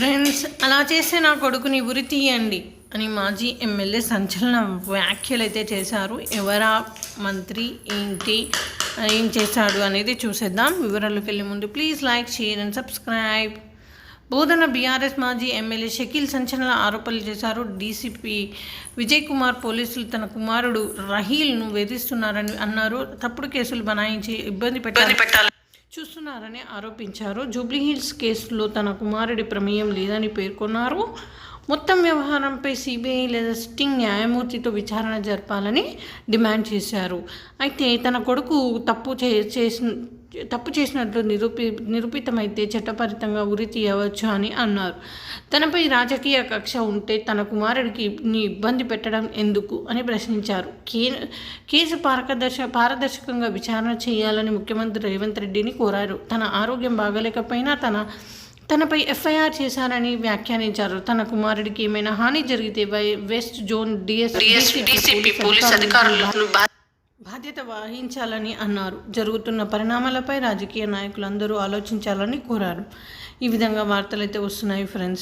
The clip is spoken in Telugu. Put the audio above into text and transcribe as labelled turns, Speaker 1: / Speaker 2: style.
Speaker 1: ఫ్రెండ్స్ అలా చేస్తే నా కొడుకుని ఉరి తీయండి అని మాజీ ఎమ్మెల్యే సంచలన వ్యాఖ్యలు అయితే చేశారు. ఎవరా మంత్రి ఏంటి ఏం చేశాడు అనేది చూసేద్దాం. వివరాలకు వెళ్ళే ముందు please like share and subscribe Bodhan BRS మాజీ ఎమ్మెల్యే షకీల్ సంచలన ఆరోపణలు చేశారు. డీసీపీ విజయ్ కుమార్ పోలీసులు తన కుమారుడు రహీల్ను వేధిస్తున్నారని అన్నారు. తప్పుడు కేసులు బనాయించి ఇబ్బంది పెట్టాలి. చూస్తున్నారని ఆరోపించారు. జూబ్లీహిల్స్ కేసులో తన కుమారుడి ప్రమేయం లేదని పేర్కొన్నారు. మొత్తం వ్యవహారంపై సిబిఐ లేదా సిట్టింగ్ న్యాయమూర్తితో విచారణ జరపాలని డిమాండ్ చేశారు. అయితే తన కొడుకు తప్పు చే చేసిన తప్పు చేసినట్లు నిరూపి నిరూపితమైతే చట్టపరితంగా ఉరి తీయవచ్చు అని అన్నారు. తనపై రాజకీయ కక్ష ఉంటే తన కుమారుడికి ని ఇబ్బంది పెట్టడం ఎందుకు అని ప్రశ్నించారు. కే కేసు పారదర్శ పారదర్శకంగా విచారణ చేయాలని ముఖ్యమంత్రి రేవంత్ రెడ్డిని కోరారు. తన ఆరోగ్యం బాగలేకపోయినా తన తనపై ఎఫ్ఐఆర్ చేశారని వ్యాఖ్యానించారు. తన కుమారుడికి ఏమైనా హాని జరిగితే why- west zone DS
Speaker 2: DCP police అధికారులను బా-
Speaker 1: బాధ్యత వహించాలని అన్నారు. జరుగుతున్న పరిణామాలపై రాజకీయ నాయకులందరూ ఆలోచించాలని కోరారు. ఈ విధంగా వార్తలు అయితే వస్తున్నాయి ఫ్రెండ్స్.